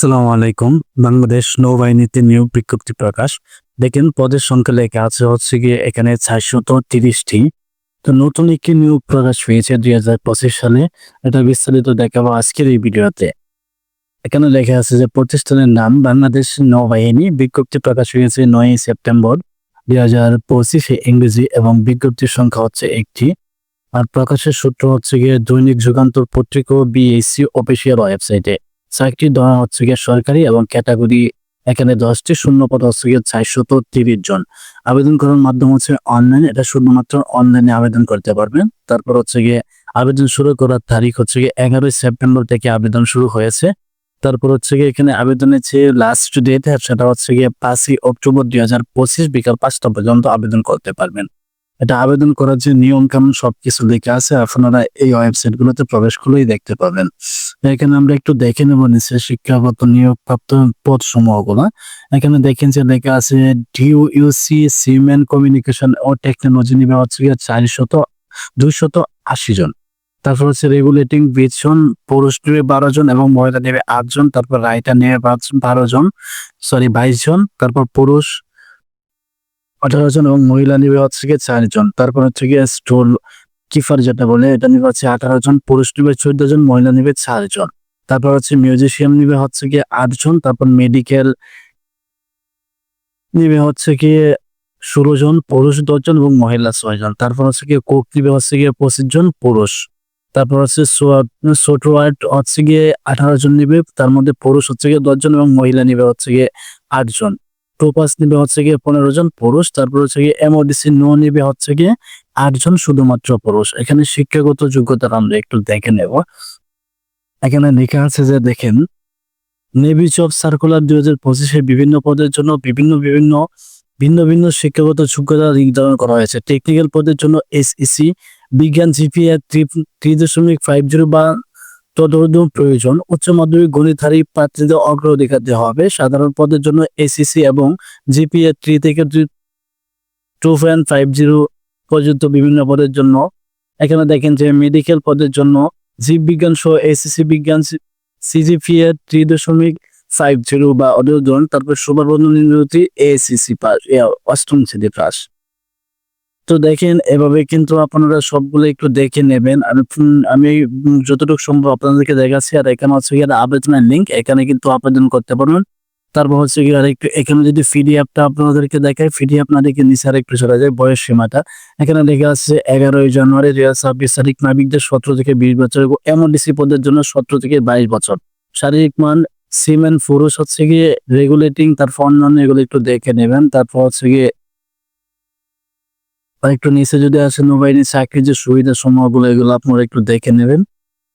আসসালামু আলাইকুম। বাংলাদেশ নৌবাহিনীতে নিয়োগ বিজ্ঞপ্তি প্রকাশ। দেখেন, পদের সংখ্যা লেখা আছে হচ্ছে গিয়ে এখানে চারশত তিরিশটি। তো নতুন একটি নিয়োগ প্রকাশ পেয়েছে দুই হাজার পঁচিশ সালে। এটা বিস্তারিত দেখাবো আজকের এই ভিডিওতে। এখানে লেখা আছে যে প্রতিষ্ঠানের নাম বাংলাদেশ নৌবাহিনী। বিজ্ঞপ্তি প্রকাশ হয়েছে নয়ই সেপ্টেম্বর দুই হাজার পঁচিশে। ইংরেজি এবং বিজ্ঞপ্তির সংখ্যা হচ্ছে একটি। আর প্রকাশের সূত্র হচ্ছে গিয়ে দৈনিক যুগান্তর পত্রিকা ও বিএসসি অফিসিয়াল ওয়েবসাইটে। দেওয়া হচ্ছে গিয়ে সরকারি এবং ক্যাটাগরি এখানে দশটি শূন্য পদ হচ্ছে গিয়ে চারশত তিরিশ জন। আবেদন করার মাধ্যম হচ্ছে অনলাইন, এটা শুধুমাত্র অনলাইনে আবেদন করতে পারবেন। তারপর হচ্ছে গিয়ে আবেদন শুরু করার তারিখ হচ্ছে গিয়ে এগারোই সেপ্টেম্বর থেকে আবেদন শুরু হয়েছে। তারপর হচ্ছে গিয়ে এখানে আবেদনের যে লাস্ট ডেট সেটা হচ্ছে গিয়ে পাঁচই অক্টোবর দুই হাজার পঁচিশ বিকাল পাঁচটা পর্যন্ত আবেদন করতে পারবেন। এটা আবেদন করার যে নিয়ম কানুন সবকিছু লেখা আছে, আপনারা এই ওয়েবসাইট গুলোতে প্রবেশ করলেই দেখতে পাবেন। এখানে আমরা একটু দেখে নেব নিচে শিক্ষাগত নিয়োগপ্রাপ্ত পদ সমূহগুলো এখানে দেখেন যে লেখা আছে ডিউ ডিউইউসি সিমেন্ট কমিউনিকেশন ও টেকনোলজি নিবে হচ্ছে চারশত, দুইশত আশি জন। তারপর হচ্ছে রেগুলেটিং বিশ জন, পুরুষ নেবে বারো জন এবং মহিলা নেবে আট জন। তারপর রাইটার নেবে বারো জন সরি বাইশ জন। তারপর পুরুষ আঠারো জন এবং মহিলা নিবে হচ্ছে গিয়ে চারজন তারপর হচ্ছে গিয়ে স্টোল কিফার যেটা বলে, এটা নিবে হচ্ছে আঠারো জন, পুরুষ নিবে চোদ্দ জন, মহিলা নিবে চারজন তারপর হচ্ছে মিউজিশিয়াম নিবে হচ্ছে গিয়ে আটজন তারপর মেডিকেল নিবে হচ্ছে গিয়ে ষোলো জন, পুরুষ দশজন এবং মহিলা ছয়জন তারপর হচ্ছে গিয়ে কোক নিবে হচ্ছে গিয়ে পঁচিশ জন, পুরুষ। তারপর হচ্ছে সোটওয়ার্ড হচ্ছে গিয়ে আঠারো জন নিবে, তার মধ্যে পুরুষ হচ্ছে গিয়ে দশজন এবং মহিলা নিবে হচ্ছে গিয়ে আটজন টোপাস নিবে হচ্ছে গিয়ে পনেরো জন পুরুষ, তারপর হচ্ছে গিয়ে এমওডিসি নো নিবে হচ্ছে গিয়ে আটজন শুধুমাত্র পুরুষ। এখানে শিক্ষাগত যোগ্যতা আমরা একটু দেখে নেব। এখানে লেখা আছে যে দেখেন, নেভি জব সার্কুলার দুই হাজার পঁচিশে বিভিন্ন পদের জন্য বিভিন্ন বিভিন্ন ভিন্ন ভিন্ন শিক্ষাগত যোগ্যতা নির্ধারণ করা হয়েছে। টেকনিক্যাল পদের জন্য এসইসি, বিজ্ঞান, জিপিএ থ্রি থ্রি দশমিক ফাইভ জিরো বা তদর্ধ প্রয়োজন। উচ্চ মাধ্যমিক গণিতধারী প্রার্থীদের অগ্রাধিকার দেওয়া হবে। সাধারণ পদের জন্য এসিসি এবং জিপিএ থ্রি থেকে টু পয়েন্ট ফাইভ জিরো পর্যন্ত বিভিন্ন পদের জন্য। এখানে দেখেন যে মেডিকেল পদের জন্য জীববিজ্ঞান সহ এসিসি বিজ্ঞান সিজিপিএ থ্রি দশমিক ফাইভ জিরো বা অধোধন তারপর সুবর্ণ নির্মিতি এসিসি পাস অষ্টম শ্রেণি পাস। তো দেখেন, এভাবে কিন্তু আপনারা সবগুলো একটু দেখে নেবেন। আমি আমি যতটুকু সম্ভব আপনাদেরকে দেখাচ্ছি, আর এখানে হচ্ছে গিয়ে আবেদনের লিঙ্ক এখানে কিন্তু আবেদন করতে পারবেন। তারপর হচ্ছে গিয়ে আরেকটু, এখানে যদি ফিডি পিডিএফটা আপনাদেরকে দেখায় ফিডি পিডিএফ না দেখে নিচে আরেকটু চলে যায়, বয়স সীমাটা। এখানে লেখা আছে, এগারোই জানুয়ারি দুই হাজার ছাব্বিশ, তারিখ নাবিকদের সতেরো থেকে বিশ বছর, এবং এমওডিসি পদের জন্য সতেরো থেকে বাইশ বছর। শারীরিক মান সিমেন্ট পুরুষ হচ্ছে গিয়ে রেগুলেটিং তারপর অন্যান্য এগুলো একটু দেখে নেবেন। তারপর হচ্ছে গিয়ে একটু নিচে যদি আসে নৌবাহিনী চাকরির যে সুবিধা সমূহগুলো, এগুলো আপনারা একটু দেখে নেবেন।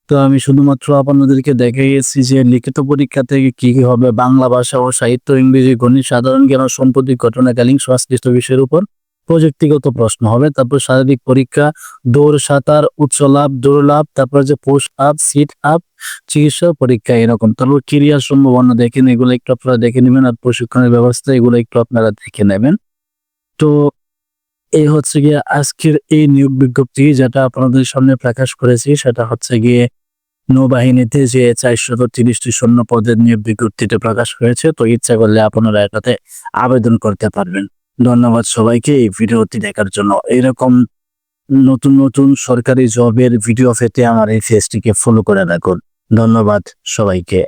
তো আমি শুধুমাত্র আপনাদেরকে দেখে গেছি যে লিখিত পরীক্ষা থেকে কি কি হবে, বাংলা ভাষা ও সাহিত্য, ইংরেজি, গণিত, সাধারণ জ্ঞান ও সাম্প্রতিক ঘটনাকালীন সংশ্লিষ্ট বিষয়ের উপর প্রযুক্তিগত প্রশ্ন হবে। তারপর শারীরিক পরীক্ষা, দৌড়, সাঁতার উচ্চ লাভ দৌড় লাভ তারপর যে পোস্ট আপ সিট আপ চিকিৎসা পরীক্ষা এরকম। তারপর ক্রিয়ার সম্ভাবনা দেখেন, এগুলো একটু আপনারা দেখে নেবেন আর প্রশিক্ষণের ব্যবস্থা, এগুলো একটু আপনারা দেখে নেবেন। তো এই হচ্ছে গিয়ে আজকের এই নিয়োগ বিজ্ঞপ্তি যেটা আপনাদের সামনে প্রকাশ করেছি। সেটা হচ্ছে গিয়ে নৌবাহিনীতে যে চারশত তিরিশটি শূন্য পদের নিয়োগ বিজ্ঞপ্তিতে প্রকাশ হয়েছে, তো ইচ্ছা করলে আপনারা এটাতে আবেদন করতে পারবেন। ধন্যবাদ সবাইকে এই ভিডিওটি দেখার জন্য। এরকম নতুন নতুন সরকারি জবের ভিডিও পেতে আমার এই ফেসটিকে ফলো করে রাখুন। ধন্যবাদ সবাইকে।